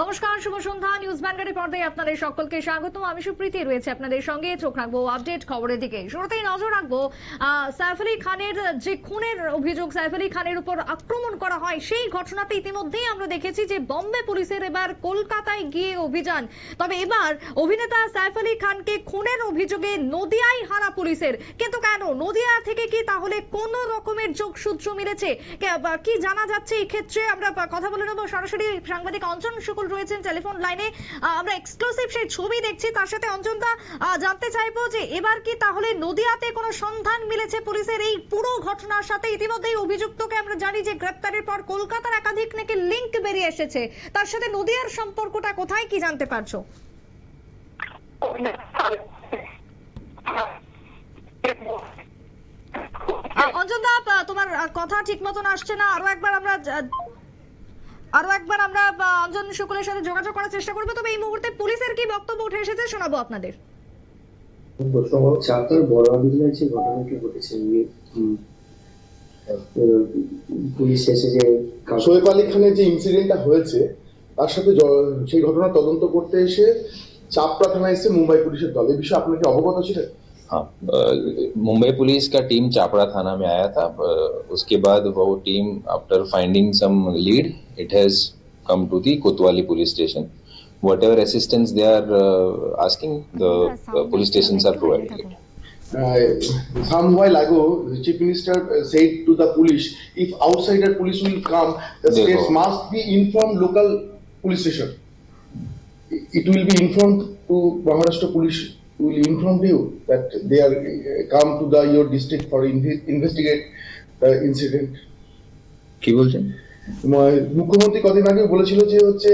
নমস্কার, শুভ সন্ধ্যা। নিউজ ভ্যানগাড়ি পর্দায় আপনাদের সকলকে স্বাগত আমি সুপ্রীতি, রয়েছে আপনাদের সঙ্গে। চোখ রাখব আপডেট খবরের দিকে। শুরুতেই নজর রাখব সাইফ আলী খানের যে খুনের অভিযোগ, সাইফ আলী খানের উপর আক্রমণ করা হয়, সেই ঘটনাতে ইতিমধ্যেই আমরা দেখেছি যে বম্বে পুলিশের এবার কলকাতায় গিয়ে অভিযান। তবে এবার অভিনেতা সাইফ আলী খানকে খুনের অভিযোগে নদিয়াই হারা পুলিশের। কিন্তু কেন? নদিয়া থেকে কি তাহলে কোন রকমের যোগসূত্র মিলেছে? কি জানা যাচ্ছে? এক্ষেত্রে আমরা কথা বলে নেব। সরাসরি সাংবাদিক অঞ্জন শুকুল রয়েছেন টেলিফোন লাইনে। আমরা এক্সক্লুসিভ সেই ছবি দেখছি, তার সাথে অঞ্জনদা জানতে চাইব যে এবার কি তাহলে নদিয়াতে কোনো সন্ধান মিলেছে পুলিশের? এই পুরো ঘটনার সাথে ইতিমধ্যেই অভিযুক্তকে আমরা জানি যে গ্রেপ্তারের পর কলকাতার একাধিক নাকি লিংক বেরিয়ে এসেছে। তার সাথে নদিয়ার সম্পর্কটা কোথায় কি জানতে পারছ? অঞ্জনদা তোমার কথা ঠিক মতন আসছে না। আরও একবার আমরা আরও একবার আমরা অঞ্জন শুকুলের সাথে যোগাযোগ করার চেষ্টা করব। তবে এই মুহূর্তে পুলিশের কি বক্তব্য উঠে এসেছে শোনাবো আপনাদের। প্রথম হচ্ছে আপনার বড় অভিযোগের যে ঘটনাটি ঘটেছে পুলিশ এসে যে শোয়েব আলী খানের যে ইনসিডেন্টটা হয়েছে তার সাথে সেই ঘটনা তদন্ত করতে এসে চাপড়া থানায় এসে মুম্বাই পুলিশের দল। এই বিষয়ে আপনাকে অবগত ছিলেন? हाँ मुंबई पुलिस का टीम चापड़ा थाना में आया था उसके बाद वो team after finding some lead it has come to the Kotwali police station whatever assistance they are asking the police station are providing it Uh, some while ago, the chief minister uh, said to the police, if outsider police will come, the They states go. must be informed local police station. It will be informed to Maharashtra police will inform you that they are uh, come to the your district for inve- investigate the incident. কি বলছেন মুখ্যমন্ত্রী কদিন আগে বলেছিল যে হচ্ছে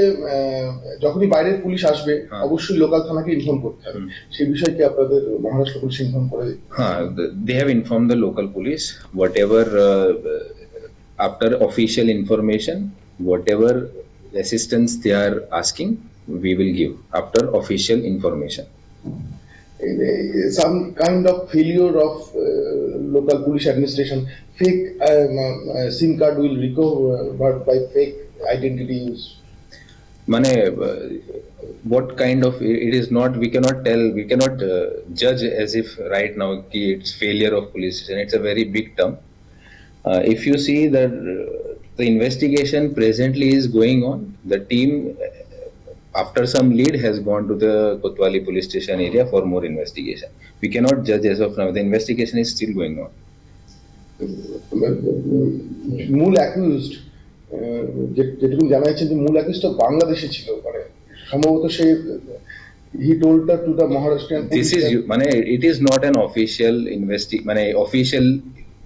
যখনই বাইরের পুলিশ আসবে হ্যাঁ। অবশ্যই লোকাল থানাকে ইনফর্ম করতে হবে। সেই বিষয়কে আপনাদের মহারাষ্ট্র পুলিশ ইনফর্ম করে हाँ they have informed the local police whatever uh, after official information whatever assistance they are asking we will give after official information uh, some kind of failure of uh, local police administration. Fake um, uh, SIM card will recover by fake identity use. মানে what kind of it is not we cannot tell we cannot uh, judge as if right now it's failure of police station it's a very big term uh, if you see that uh, the investigation presently is going on the team uh, after some lead has gone to the Kotwali police station area for more investigation we cannot judge as of now the investigation is still going on মূল accused যেটুকু জানা যাচ্ছে যে মূল অ্যাকিউজটা বাংলাদেশে ছিল মানে সম্ভবত সে he told that to the Maharashtrian this is you মানে it is not an official investi মানে official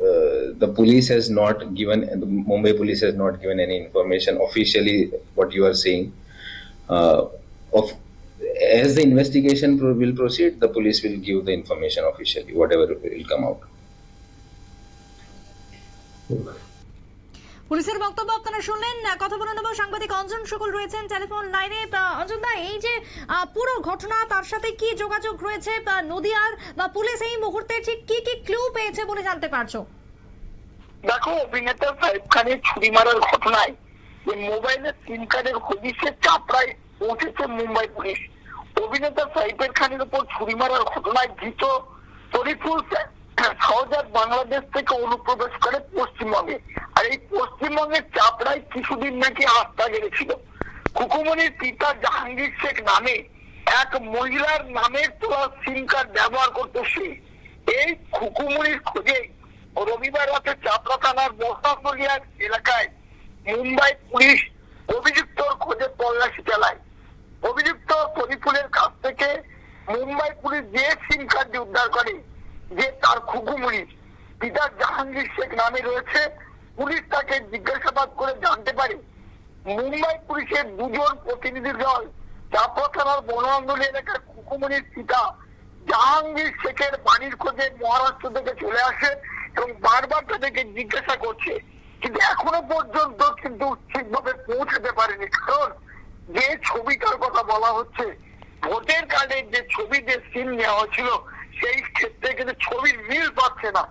uh, the police has not given the mumbai police has not given any information officially what you are saying uh, of as the investigation pro- will proceed the police will give the information officially whatever will come out. পুলিশের বক্তব্য আপনারা শুনলেন। কথা বলে নেব। সাংবাদিক অঞ্জন শুকুল রয়েছেন telephone লাইনে। অঞ্জন দা এই যে পুরো ঘটনা তার সাথে কি যোগাযোগ রয়েছে বা নদিয়ার বা পুলিশ এই মুহূর্তে ঠিক কি কি ক্লু পেয়েছে বলে জানতে পারছ? দেখো অভিনেতা সাহেব খানের ছুরি মারার ঘটনায় যে মোবাইলের সিম কার্ডের হদিশে চাপড়ায় পৌঁছেছে মুম্বাই পুলিশ। অভিনেতা সাইফের খানের উপর ছুরি মারার ঘটনায় ধৃত তরিফুল সহজাত বাংলাদেশ থেকে অনুপ্রবেশ করে পশ্চিমবঙ্গে। আর এই পশ্চিমবঙ্গের চাপড়ায় কিছুদিন নাকি আস্থা গেড়েছিল। কুকুমনির পিতা জাহাঙ্গীর শেখ নামে এক মহিলার নামের তোলা সিম কার্ড ব্যবহার করতো সে। এই খুকুমনির খোঁজে রবিবার রাতে চাপড়া থানার মহাপুরিয়া এলাকায় মুম্বাই পুলিশ অভিযুক্তর খোঁজে তল্লাশি চালায়। অভিযুক্ত শরীফুলের কাছ থেকে মুম্বাই পুলিশ যে সিম কার্ডটি উদ্ধার করে, যে তার খুকুমুড়ি পিতা জাহাঙ্গীর শেখ নামে রয়েছে, পুলিশ তাকে জিজ্ঞাসাবাদ করে জানতে পারে, মুম্বাই পুলিশের দুজন প্রতিনিধি দল চাপড়া থানার বনআন্দোলন এলাকার কুকুমনির পিতা জাহাঙ্গীর শেখের বাড়ির খোঁজে মহারাষ্ট্র থেকে চলে আসে এবং বারবার তাদেরকে জিজ্ঞাসা করছে। কিন্তু এখনও পর্যন্ত কিন্তু ঠিকভাবে পৌঁছাতে পারেনি। কারণ যে ছবিটার কথা বলা হচ্ছে, ভোটের কার্ডের যে ছবি, যে সিম নেওয়া হয়েছিল, সেই ক্ষেত্রে কিন্তু ছবির মিল পাচ্ছে না।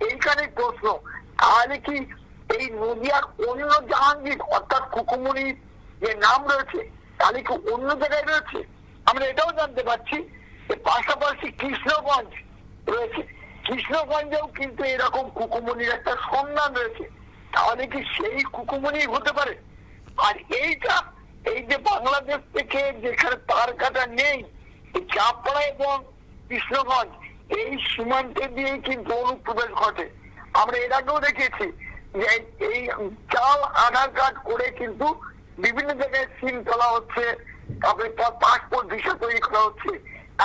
এইখানে প্রশ্ন। তাহলে কি এই নদিয়ার অন্য জাহাঙ্গীর, অর্থাৎ কুকুমনির যে নাম রয়েছে, তাহলে কি অন্য জায়গায় রয়েছে? আমরা এটাও জানতে পারছি যে পাশাপাশি কৃষ্ণগঞ্জ রয়েছে। কৃষ্ণগঞ্জেও কিন্তু এরকম কুকুমনির একটা সন্ধান রয়েছে। তাহলে কি সেই কুকুমনি হতে পারে? আর এইটা, এই যে বাংলাদেশ থেকে যেখানে তার কাটা নেই চাপড়া এবং কৃষ্ণগঞ্জ, এই সীমান্তে দিয়ে কিন্তু অনুপ্রবেশ ঘটে। আমরা এর আগেও দেখেছি যে এই চাল আধার কার্ড করে কিন্তু বিভিন্ন জায়গায় সিম তোলা হচ্ছে, তারপরে তার পাসপোর্ট ভিসা তৈরি করা হচ্ছে।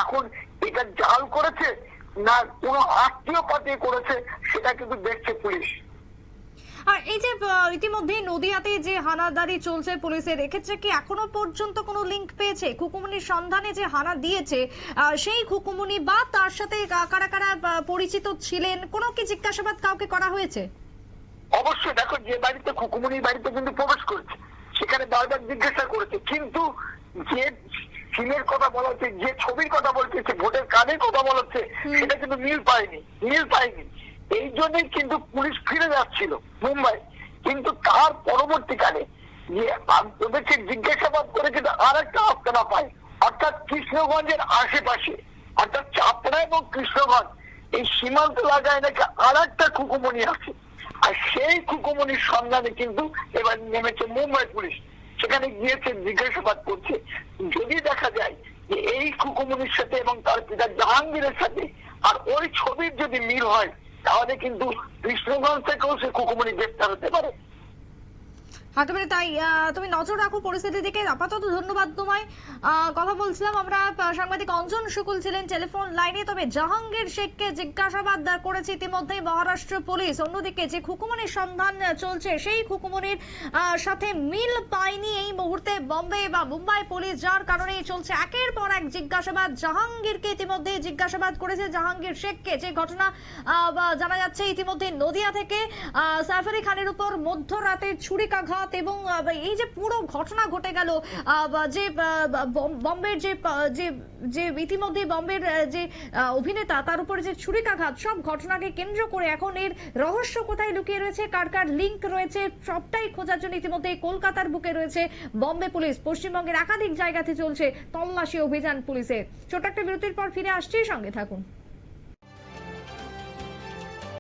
এখন এটা জাল করেছে না কোনো আত্মীয় পাঠিয়ে করেছে, সেটা কিন্তু দেখছে পুলিশ। আর এই যে ইতিমধ্যে নদিয়াতে যে হানাদারি চলছে পুলিশের এক্ষেত্রে কি এখনও পর্যন্ত কোনো লিংক পেয়েছে? খুকুমনির সন্ধানে যে হানা দিয়েছে সেই খুকুমনি বা তার সাথে কারা কারা পরিচিত ছিলেন কোনো কি জিজ্ঞাসাবাদ কাউকে করা হয়েছে? অবশ্যই দেখো যে বাড়িতে খুকুমনির বাড়িতে কিন্তু প্রবেশ করেছে সেখানে বারবার জিজ্ঞাসা করেছে কিন্তু যে সিমের কথা বলা হচ্ছে যে ছবির কথা বলছে সে ভোটের কার্ডের কথা বলা হচ্ছে সেটা কিন্তু মিল পায়নি মিল পায়নি। এই জন্যই কিন্তু পুলিশ ফিরে যাচ্ছিল মুম্বাই। কিন্তু তার পরবর্তীকালে ওদেরকে জিজ্ঞাসাবাদ করে কিন্তু আর একটা আস্তানা পায়, অর্থাৎ কৃষ্ণগঞ্জের আশেপাশে। অর্থাৎ চাপড়া এবং কৃষ্ণগঞ্জ, এই সীমান্ত লাগায় নাকি আর একটা কুকুমনি আছে। আর সেই কুকুমনির সন্ধানে কিন্তু এবার নেমেছে মুম্বাই পুলিশ। সেখানে গিয়েছে, জিজ্ঞাসাবাদ করছে। যদি দেখা যায় যে এই কুকুমনির সাথে এবং তার পিতা জাহাঙ্গীরের সাথে আর ওই ছবির যদি মিল হয় তাহলে কিন্তু কৃষ্ণগঞ্জ থেকেও সে খুকুমণি গ্রেপ্তার হতে পারে। একেবারে তাই তুমি নজর রাখো পরিস্থিতির দিকে। আপাতত ধন্যবাদ তোমায়। কথা বলছিলাম আমরা সাংবাদিক অঞ্জন শুকুল ছিলেন টেলিফোন লাইনে তবে জাহাঙ্গীর শেখকে জিজ্ঞাসাবাদ করেছে ইতিমধ্যেই মহারাষ্ট্র পুলিশ। অন্যদিকে যে খুকুমনির সন্ধান চলছে সেই খুকুমনির সাথে মিল পায়নি এই মুহূর্তে বম্বে বা মুম্বাই পুলিশ যার কারণেই চলছে একের পর এক জিজ্ঞাসাবাদ। জাহাঙ্গীরকে ইতিমধ্যে জিজ্ঞাসাবাদ করেছে জাহাঙ্গীর শেখকে। যে ঘটনা জানা যাচ্ছে ইতিমধ্যে নদিয়া থেকে আহ, সাইফ আলী খানের উপর মধ্যরাতে ছুরিকাঘাত এবং এই যে পুরো ঘটনা ঘটে গেল যে বম্বের যে যে ইতিমধ্যে বম্বের যে অভিনেতা, তার উপরে যে ছুরিকাঘাত, সব ঘটনাকে কেন্দ্র করে এখন এর রহস্য কোথায় লুকিয়ে রয়েছে, কার কার লিঙ্ক রয়েছে, সবটাই খোঁজার জন্য ইতিমধ্যে কলকাতার বুকে রয়েছে বম্বে পুলিশ। পশ্চিমবঙ্গের একাধিক জায়গাতে চলছে তল্লাশি অভিযান পুলিশের। ছোট একটা বিরতির পর ফিরে আসছি, সঙ্গে থাকুন।